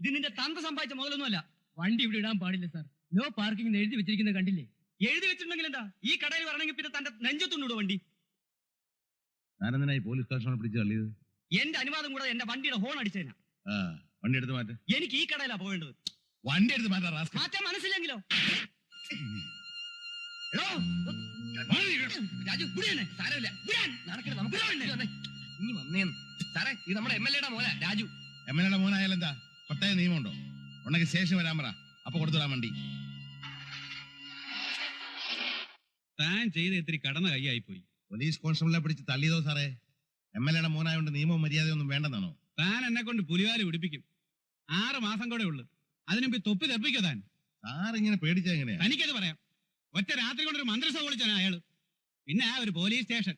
ഇത് നിന്റെ തന്ത സമ്പാദിച്ച മുതലൊന്നുമല്ല. വണ്ടി ഇവിടെ ഇടാൻ പാടില്ല സാർ നോ പാർക്കിംഗ് എഴുതി വെച്ചിരിക്കുന്ന കണ്ടില്ലേ? എഴുതി വെച്ചിട്ടുണ്ടെങ്കിൽ എന്താ? ഈ കടയിൽ വരണമെങ്കിൽ പിന്നെ തന്റെ നെഞ്ചത്തുണ്ടോ വണ്ടി? ഞാനെന്തിനായി പോലീസ് സ്റ്റേഷനെ പിടിച്ച് തള്ളിയത്? എന്റെ അനുവാദം കൂടാതെ എന്റെ വണ്ടിയുടെ ഹോൺ അടിച്ചേനാ വണ്ടി എടുത്ത് മാറ്റ. എനിക്ക് ഈ കടയിലാ പോകേണ്ടത്. വണ്ടി എടുത്ത് മാറ്റാ. മാറ്റാൻ മനസ്സില്ലെങ്കിലോ? രാജു കുടിയനെ സാരമില്ല. നടക്കണ നമുക്ക്. ഇനി വന്നേന്ന്. സാറേ ഇത് നമ്മുടെ എം എൽ എയുടെ മോനെ രാജു. എം എൽ എയുടെ മോനായാലും എന്താ പ്രത്യേക നിയമമുണ്ടോ? ഉണ്ടെങ്കിൽ ശേഷം വരാൻ പറ. അപ്പൊ കൊടുത്തുവിടാൻ വണ്ടി. താൻ ചെയ്ത ഇത്തിരി കടന്ന കൈയായി പോയി പോലീസ് കോൺസ്റ്റബിളിനെ പിടിച്ച് തള്ളിയതോ സാറേ? എം എൽ എയുടെ മോനായോണ്ട് നിയമവും മര്യാദയൊന്നും വേണ്ടെന്നാണോ? താൻ എന്നെ കൊണ്ട് പുലിവാലി പിടിപ്പിക്കും ആറ് മാസം കൂടെ ഉള്ളു. അതിനുമ്പ് തൊപ്പി തെപ്പിക്കോ താൻ? സാർ ഇങ്ങനെ പേടിച്ചാ എങ്ങനെയാ? തനിക്കത് പറയാം. ഒറ്റ രാത്രി കൊണ്ട് ഒരു മന്ത്രിസഭ വിളിച്ചാണ് അയാൾ. പിന്നെ ആ ഒരു പോലീസ് സ്റ്റേഷൻ.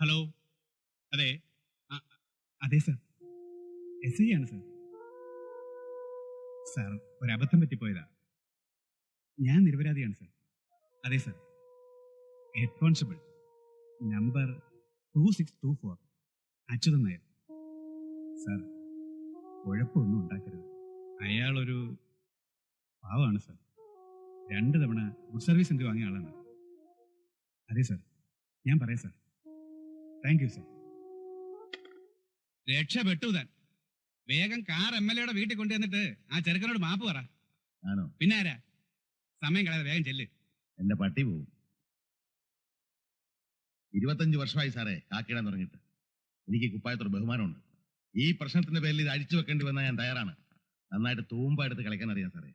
ഹലോ. അതെ. അതെ സർ. എസ് ഐ ആണ് സർ. സാർ ഒരു അബദ്ധം പറ്റിപ്പോയതാ. ഞാൻ നിരപരാധിയാണ് സർ. അതെ sir. Head constable number two six two four Achuthan Nair. Sir കുഴപ്പമൊന്നും ഉണ്ടാക്കരുത്. അയാളൊരു പാവമാണ് സാർ. രണ്ട് തവണ ഗുഡ് സർവീസ് എന്ത് വാങ്ങിയ ആളാണ്. അതെ സാർ. ഞാൻ പറയാം സാർ. താങ്ക് യു സർ രക്ഷപ്പെട്ടു താൻ. വേഗം കാർ എം എൽ എയുടെ വീട്ടിൽ കൊണ്ടുവന്നിട്ട് ആ ചെറുക്കനോട് മാപ്പ് പറ. ആണോ? പിന്നെ ആരാ? സമയം കളയാതെ വേഗം ചെല്ല്. എന്റെ പട്ടി പോവും. ഇരുപത്തഞ്ച് വർഷമായി സാറേ കാക്കിടാൻ തുടങ്ങിയിട്ട്. എനിക്ക് കുപ്പായത്തോട് ബഹുമാനമുണ്ട്. ഈ പ്രശ്നത്തിന്റെ പേരിൽ ഇത് അഴിച്ചു വെക്കേണ്ടി വന്നാൽ ഞാൻ തയ്യാറാണ്. നന്നായിട്ട് തൂമ്പ എടുത്ത് കളിക്കാൻ അറിയാം സാറേ.